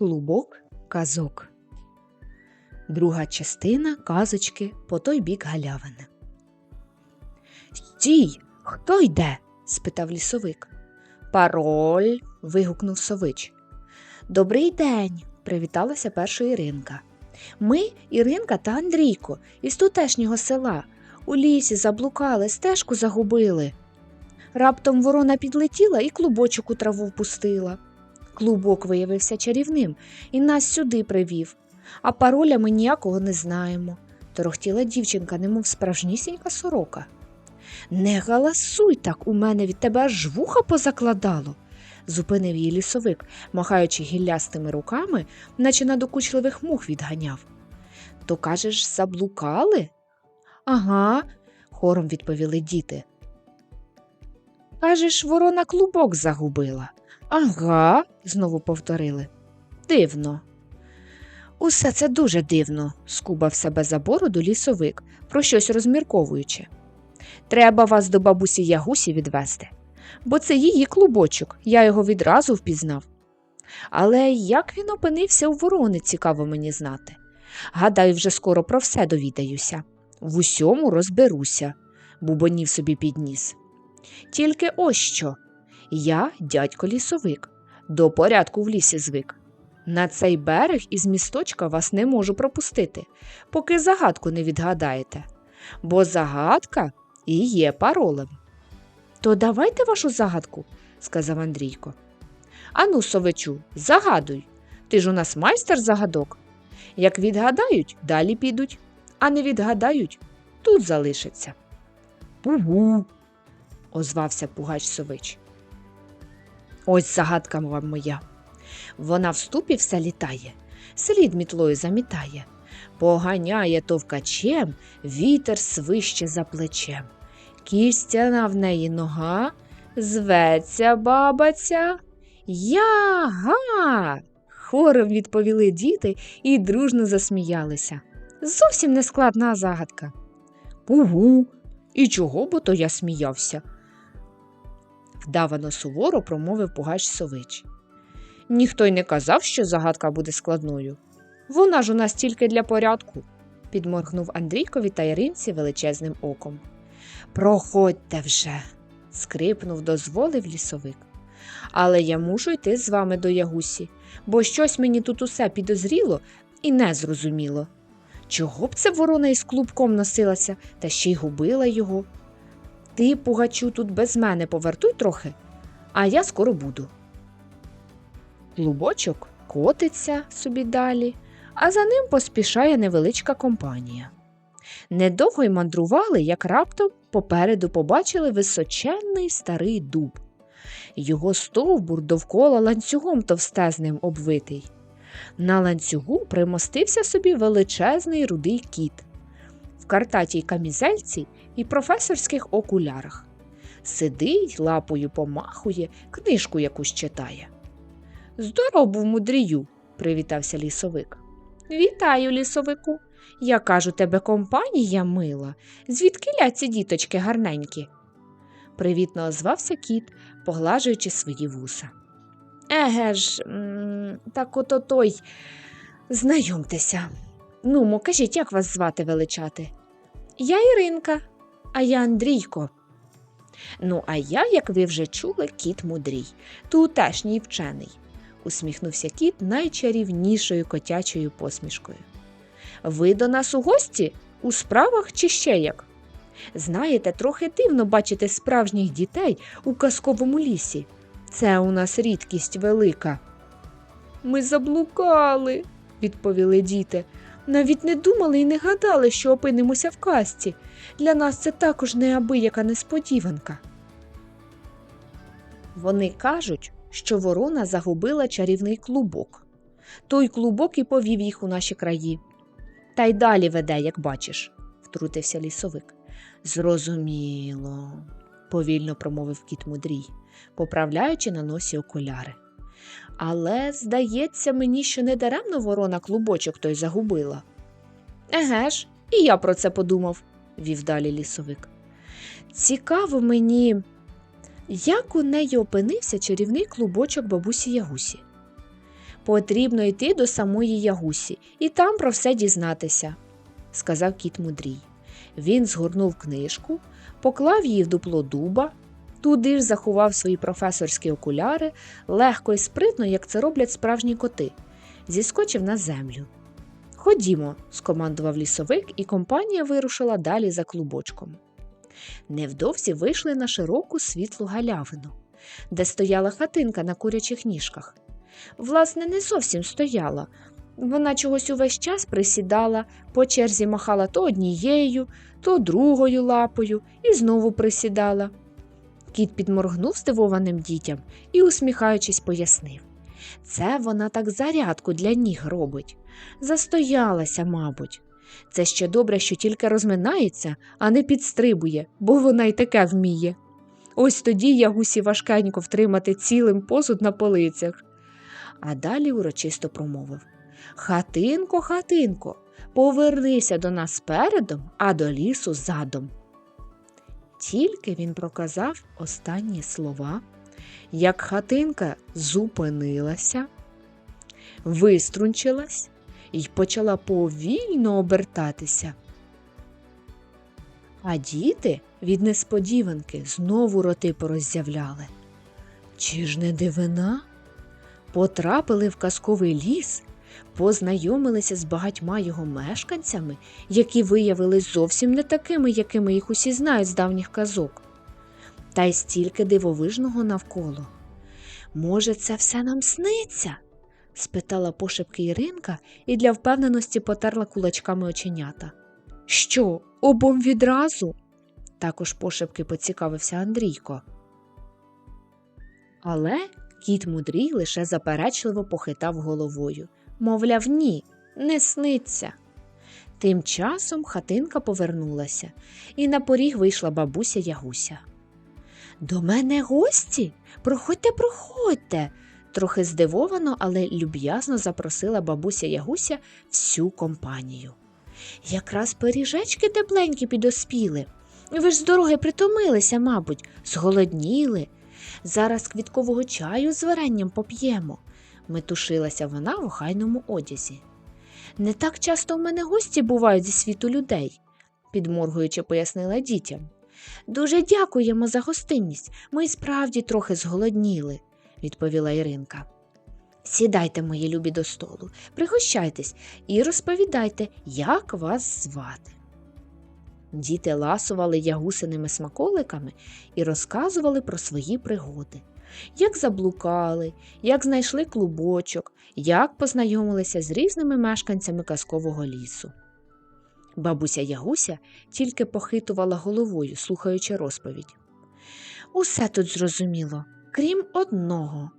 Клубок казок. Друга частина казочки по той бік галявини. Стій! Хто йде? спитав лісовик. Пароль. вигукнув сович. Добрий день, привіталася перша Іринка. Ми, Іринка та Андрійко, із тутешнього села. У лісі заблукали, стежку загубили. Раптом ворона підлетіла і клубочок у траву впустила. Клубок виявився чарівним і нас сюди привів, а пароля ми ніякого не знаємо. Торохтіла дівчинка, немов справжнісінька сорока. Не галасуй так, у мене від тебе аж вуха позакладало, зупинив її лісовик, махаючи гіллястими руками, наче надокучливих мух відганяв. То кажеш, заблукали? Ага, хором відповіли діти. Кажеш, ворона клубок загубила. Ага, знову повторили. Дивно. Усе це дуже дивно, скубав себе за бороду лісовик, про щось розмірковуючи. Треба вас до бабусі Ягусі відвести, бо це її клубочок, я його відразу впізнав. Але як він опинився у ворони, цікаво мені знати. Гадаю, вже скоро про все довідаюся. В усьому розберуся, бубонів собі підніс. Тільки ось що. Я, дядько лісовик, до порядку в лісі звик. На цей берег із місточка вас не можу пропустити, поки загадку не відгадаєте, бо загадка і є паролем. То давайте вашу загадку, сказав Андрійко. Ану, совичу, загадуй. Ти ж у нас майстер загадок. Як відгадають, далі підуть, а не відгадають, тут залишаться. Пугу, озвався Пугач Сович. Ось загадка вам моя. Вона в ступі все літає, слід мітлою замітає, поганяє товкачем, вітер свище за плечем. Кістяна в неї нога, зветься бабаця. Яга. Хором відповіли діти і дружно засміялися. Зовсім не складна загадка. Угу, і чого бо то я сміявся? Вдавано суворо промовив Пугач Сович. Ніхто й не казав, що загадка буде складною. Вона ж у нас тільки для порядку, підморгнув Андрійкові та Іринці величезним оком. Проходьте вже, скрипнув, дозволив лісовик. Але я мушу йти з вами до Ягусі, бо щось мені тут усе підозріло і незрозуміло. Чого б це ворона із клубком носилася та ще й губила його? Ти, пугачу, тут без мене повертуй трохи, а я скоро буду. Клубочок котиться собі далі, а за ним поспішає невеличка компанія. Недовго й мандрували, як раптом попереду побачили височенний старий дуб. Його стовбур довкола ланцюгом товстезним обвитий. На ланцюгу примостився собі величезний рудий кіт. Картатій камізельці і професорських окулярах. Сидить, лапою помахує, книжку якусь читає. Здоров був мудрію, привітався лісовик. Вітаю, лісовику. Я кажу, тебе компанія мила. Звідки ці діточки гарненькі? Привітно озвався кіт, поглажуючи свої вуса. Еге ж, так ото той. Знайомтеся. Ну, кажіть, як вас звати величати? Я Іринка, а я Андрійко. Ну, а я, як ви вже чули, кіт мудрій, тутешній вчений, усміхнувся кіт найчарівнішою котячою посмішкою. Ви до нас у гості у справах чи ще як? Знаєте, трохи дивно бачити справжніх дітей у казковому лісі. Це у нас рідкість велика. Ми заблукали, відповіли діти. Навіть не думали і не гадали, що опинимося в казці. Для нас це також неабияка несподіванка. Вони кажуть, що ворона загубила чарівний клубок. Той клубок і повів їх у наші краї. Та й далі веде, як бачиш, втрутився лісовик. Зрозуміло, повільно промовив кіт мудрій, поправляючи на носі окуляри. Але, здається, мені, що недаремно ворона клубочок той загубила. Еге ж, і я про це подумав, вів далі лісовик. Цікаво мені, як у неї опинився чарівний клубочок бабусі Ягусі. Потрібно йти до самої Ягусі і там про все дізнатися, сказав кіт мудрій. Він згорнув книжку, поклав її в дупло дуба, туди ж заховав свої професорські окуляри, легко і спритно, як це роблять справжні коти, зіскочив на землю. Ходімо, скомандував лісовик, і компанія вирушила далі за клубочком. Невдовзі вийшли на широку світлу галявину, де стояла хатинка на курячих ніжках. Власне, не зовсім стояла. Вона чогось увесь час присідала, по черзі махала то однією, то другою лапою і знову присідала. Кіт підморгнув здивованим дітям і, усміхаючись, пояснив це вона так зарядку для ніг робить. Застоялася, мабуть. Це ще добре, що тільки розминається, а не підстрибує, бо вона й таке вміє. Ось тоді ягусі важкенько втримати цілим посуд на полицях. А далі урочисто промовив Хатинко, хатинко, повернися до нас передом, а до лісу задом. Тільки він проказав останні слова, як хатинка зупинилася, виструнчилась і почала повільно обертатися. А діти від несподіванки знову роти пороззявляли. Чи ж не дивина? Потрапили в казковий ліс, познайомилися з багатьма його мешканцями, які виявились зовсім не такими, якими їх усі знають з давніх казок. Та й стільки дивовижного навколо. Може, це все нам сниться? спитала пошепки Іринка і для впевненості потерла кулачками оченята. Що, обом відразу? також пошепки поцікавився Андрійко. Але кіт мудрій лише заперечливо похитав головою. Мовляв, ні, не сниться. Тим часом хатинка повернулася, і на поріг вийшла бабуся Ягуся. До мене гості? Проходьте, проходьте, трохи здивовано, але люб'язно запросила бабуся Ягуся всю компанію. Якраз пиріжечки тепленькі підоспіли. Ви ж з дороги притомилися, мабуть, зголодніли. Зараз квіткового чаю з варенням поп'ємо, метушилася вона в охайному одязі. Не так часто в мене гості бувають зі світу людей, підморгуючи, пояснила дітям. Дуже дякуємо за гостинність. Ми справді трохи зголодніли, відповіла Іринка. Сідайте, мої любі, до столу, пригощайтесь і розповідайте, як вас звати. Діти ласували ягусиними смаколиками і розказували про свої пригоди, як заблукали, як знайшли клубочок, як познайомилися з різними мешканцями казкового лісу. Бабуся Ягуся тільки похитувала головою, слухаючи розповідь. Усе тут зрозуміло, крім одного.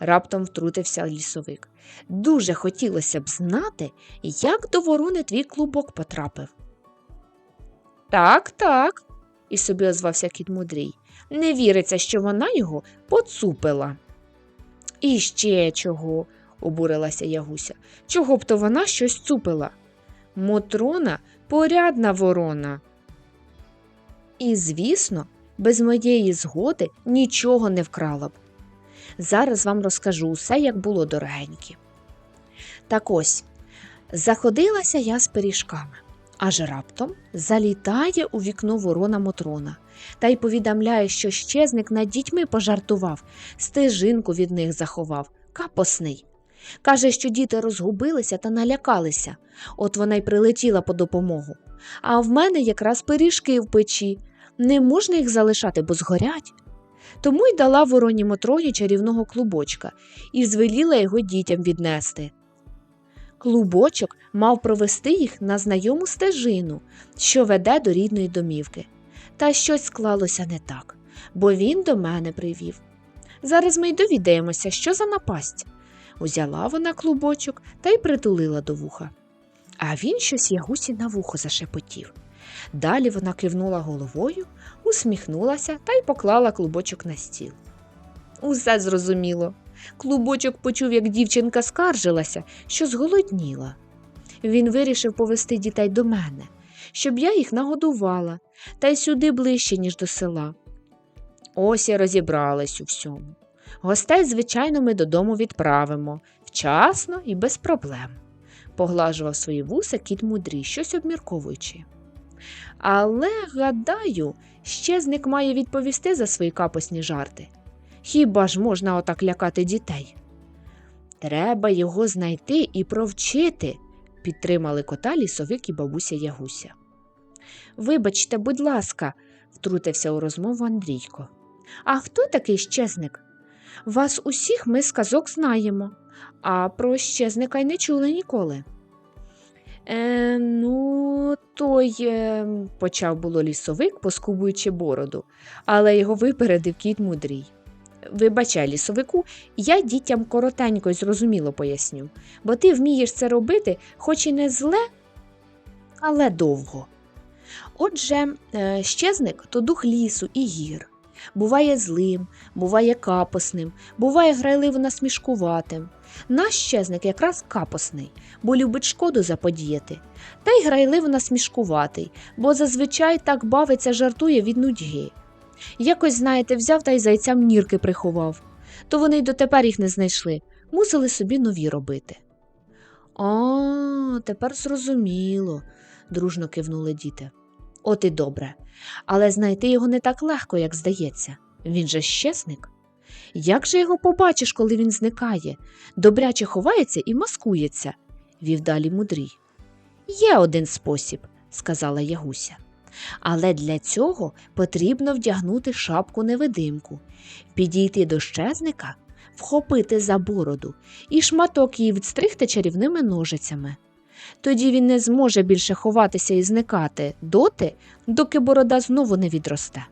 Раптом втрутився лісовик. Дуже хотілося б знати, як до ворони твій клубок потрапив. Так, так, і собі озвався кіт мудрій. Не віриться, що вона його поцупила. І ще чого, обурилася Ягуся. Чого б то вона щось цупила? Мотрона порядна ворона. І, звісно, без моєї згоди нічого не вкрала б. Зараз вам розкажу усе, як було дорогенькі. Так ось, заходилася я з пиріжками, аж раптом залітає у вікно ворона Мотрона та й повідомляє, що щезник над дітьми пожартував, стежинку від них заховав, капосний. Каже, що діти розгубилися та налякалися, от вона й прилетіла по допомогу. А в мене якраз пиріжки в печі. Не можна їх залишати, бо згорять. Тому й дала вороні Мотроні чарівного клубочка і звеліла його дітям віднести. Клубочок мав провести їх на знайому стежину, що веде до рідної домівки. Та щось склалося не так, бо він до мене привів. Зараз ми й довідаємося, що за напасть. Узяла вона клубочок та й притулила до вуха. А він щось ягусі на вухо зашепотів. Далі вона кивнула головою, усміхнулася та й поклала клубочок на стіл. Усе зрозуміло. Клубочок почув, як дівчинка скаржилася, що зголодніла. Він вирішив повести дітей до мене, щоб я їх нагодувала, та й сюди ближче, ніж до села. Ось і розібрались у всьому. Гостей, звичайно, ми додому відправимо, вчасно і без проблем. Поглажував свої вуса кіт мудрій, щось обмірковуючи. Але, гадаю, щезник має відповісти за свої капосні жарти. Хіба ж можна отак лякати дітей? Треба його знайти і провчити, підтримали кота лісовик і бабуся Ягуся. Вибачте, будь ласка, втрутився у розмову Андрійко. А хто такий щезник? Вас усіх ми з казок знаємо, а про щезника й не чули ніколи. Е, ну, той, е, почав було лісовик, поскубуючи бороду, але його випередив кіт мудрій. Вибачай, лісовику, я дітям коротенько й зрозуміло поясню, бо ти вмієш це робити, хоч і не зле, але довго. Отже, е, щезник то дух лісу і гір. Буває злим, буває капосним, буває грайливо насмішкуватим. Наш щезник якраз капосний, бо любить шкоду заподіяти, та й грайливо насмішкуватий, бо зазвичай так бавиться, жартує від нудьги. Якось, знаєте, взяв та й зайцям нірки приховав, то вони й дотепер їх не знайшли, мусили собі нові робити. А, тепер зрозуміло, дружно кивнули діти. От і добре. Але знайти його не так легко, як здається. Він же щесник. Як же його побачиш, коли він зникає? Добряче ховається і маскується, вів далі мудрій. Є один спосіб, сказала Ягуся. Але для цього потрібно вдягнути шапку невидимку, підійти до щезника, вхопити за бороду і шматок її відстригти чарівними ножицями. Тоді він не зможе більше ховатися і зникати доти, доки борода знову не відросте.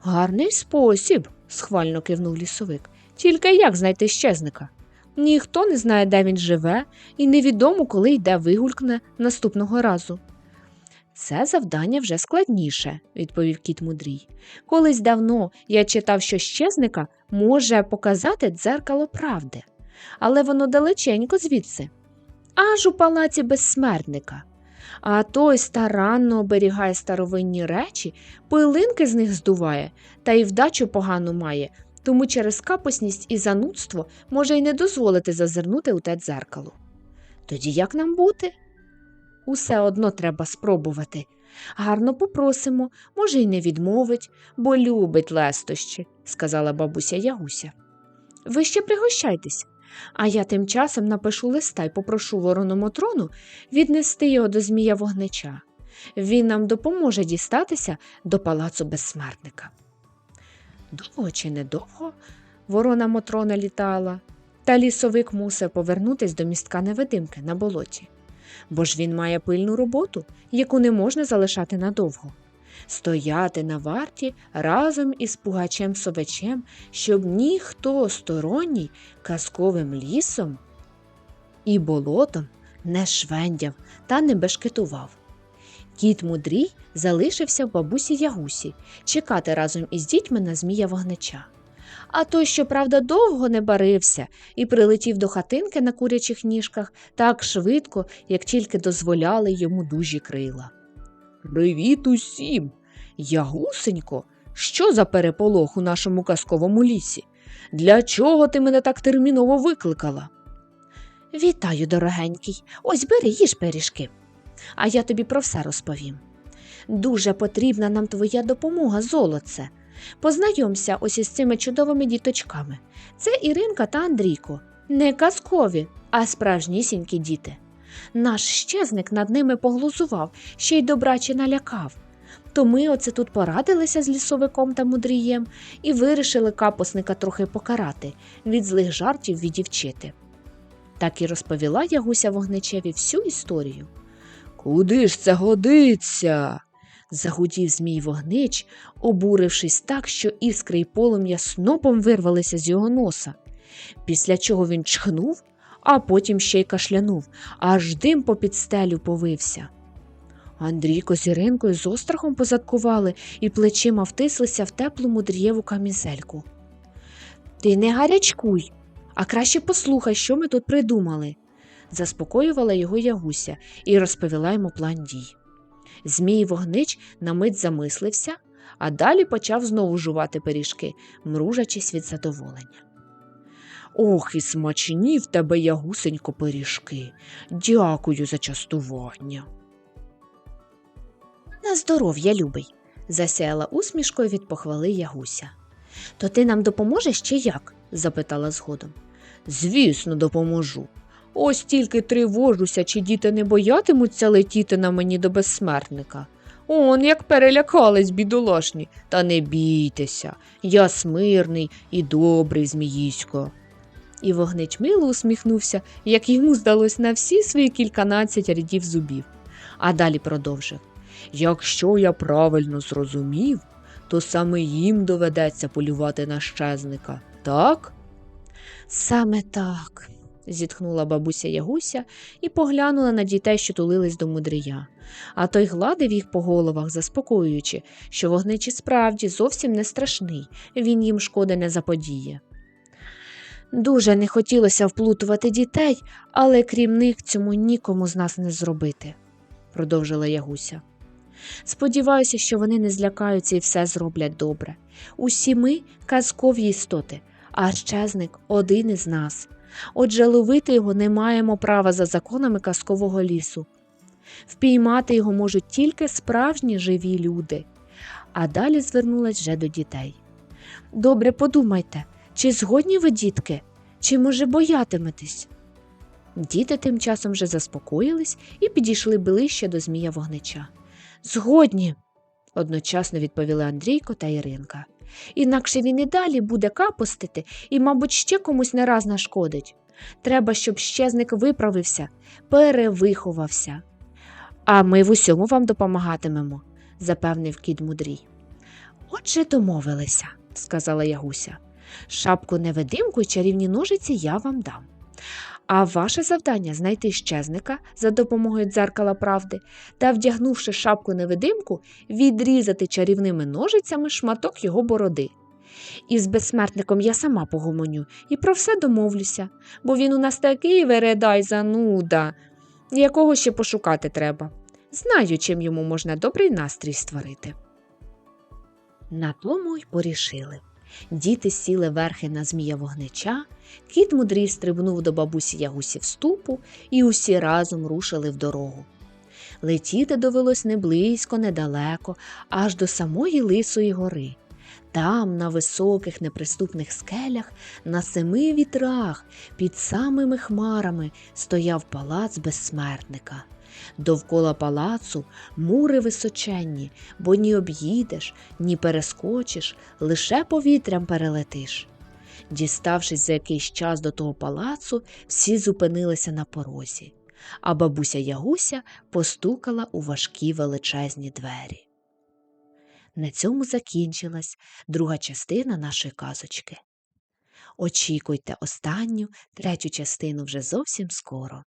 Гарний спосіб, схвально кивнув лісовик. Тільки як знайти щезника? Ніхто не знає, де він живе, і невідомо, коли йде вигулькне наступного разу. Це завдання вже складніше, відповів кіт мудрій. Колись давно я читав, що щезника може показати дзеркало правди, але воно далеченько звідси, аж у палаці безсмертника. А той старанно оберігає старовинні речі, пилинки з них здуває, та й вдачу погану має, тому через капосність і занудство може й не дозволити зазирнути у те дзеркало. Тоді як нам бути? Усе одно треба спробувати. Гарно попросимо, може, й не відмовить, бо любить лестощі, сказала бабуся Ягуся. Ви ще пригощайтесь, а я тим часом напишу листа й попрошу ворону Мотрону віднести його до Змія вогнича. Він нам допоможе дістатися до палацу безсмертника. Довго чи недовго ворона Мотрона літала, та лісовик мусив повернутись до містка невидимки на болоті бо ж він має пильну роботу, яку не можна залишати надовго. Стояти на варті разом із пугачем совечем, щоб ніхто сторонній казковим лісом і болотом не швендяв та не бешкетував. Кіт мудрій залишився в бабусі Ягусі чекати разом із дітьми на Змія вогнича. А той, щоправда, довго не барився і прилетів до хатинки на курячих ніжках так швидко, як тільки дозволяли йому дужі крила. Привіт усім! Я гусенько, що за переполох у нашому казковому лісі? Для чого ти мене так терміново викликала? Вітаю, дорогенький. Ось бери їж пиріжки, а я тобі про все розповім. Дуже потрібна нам твоя допомога, золоце. Познайомся ось із цими чудовими діточками. Це Іринка та Андрійко, не казкові, а справжнісінькі діти. Наш щезник над ними поглузував, ще й добраче налякав. То ми оце тут порадилися з лісовиком та мудрієм і вирішили капосника трохи покарати, від злих жартів відівчити. Так і розповіла Ягуся вогничеві всю історію. Куди ж це годиться? загудів Змій вогнич, обурившись так, що іскри й полум'я снопом вирвалися з його носа. Після чого він чхнув, а потім ще й кашлянув, аж дим попід стелю повився. Андрійко з Іринкою з острахом позадкували і плечима втислися в теплу мудрієву камізельку. Ти не гарячкуй, а краще послухай, що ми тут придумали, заспокоювала його Ягуся і розповіла йому план дій. Змій вогнич на мить замислився, а далі почав знову жувати пиріжки, мружачись від задоволення. Ох, і смачні в тебе, ягусенько, пиріжки. Дякую за частування. На здоров'я, любий, засяяла усмішкою від похвали Ягуся. То ти нам допоможеш чи як? запитала згодом. Звісно, допоможу. Ось тільки тривожуся, чи діти не боятимуться летіти на мені до безсмертника. Он як перелякались, бідолашні. Та не бійтеся, я смирний і добрий, зміїсько. І вогнич мило усміхнувся, як йому здалось на всі свої кільканадцять рядів зубів, а далі продовжив Якщо я правильно зрозумів, то саме їм доведеться полювати на щезника, так? Саме так, зітхнула бабуся Ягуся і поглянула на дітей, що тулились до мудрія. А той гладив їх по головах, заспокоюючи, що вогнич і справді зовсім не страшний, він їм шкоди не заподіє. Дуже не хотілося вплутувати дітей, але крім них цьому нікому з нас не зробити, продовжила Ягуся. Сподіваюся, що вони не злякаються і все зроблять добре. Усі ми казкові істоти, а щезник один із нас. Отже, ловити його не маємо права за законами казкового лісу. Впіймати його можуть тільки справжні живі люди. А далі звернулась вже до дітей. Добре подумайте, чи згодні ви, дітки, чи, може, боятиметесь? Діти тим часом вже заспокоїлись і підійшли ближче до Змія вогнича. Згодні, одночасно відповіли Андрійко та Іринка. Інакше він і далі буде капостити і, мабуть, ще комусь не раз нашкодить. Треба, щоб щезник виправився, перевиховався. А ми в усьому вам допомагатимемо, запевнив кіт мудрій. Отже, домовилися, сказала Ягуся. Шапку невидимку і чарівні ножиці я вам дам. А ваше завдання знайти щезника за допомогою дзеркала правди та, вдягнувши шапку невидимку, відрізати чарівними ножицями шматок його бороди. Із безсмертником я сама погомоню і про все домовлюся, бо він у нас такий вередай зануда, якого ще пошукати треба. Знаю, чим йому можна добрий настрій створити. На тому й порішили. Діти сіли верхи на змія вогнича, кіт мудрій стрибнув до бабусі Ягусі в ступу, і усі разом рушили в дорогу. Летіти довелось не близько, недалеко, аж до самої Лисої гори. Там, на високих неприступних скелях, на семи вітрах, під самими хмарами стояв палац безсмертника. Довкола палацу мури височенні, бо ні об'їдеш, ні перескочиш, лише повітрям перелетиш. Діставшись за якийсь час до того палацу, всі зупинилися на порозі, а бабуся Ягуся постукала у важкі величезні двері. На цьому закінчилась друга частина нашої казочки. Очікуйте останню, третю частину вже зовсім скоро.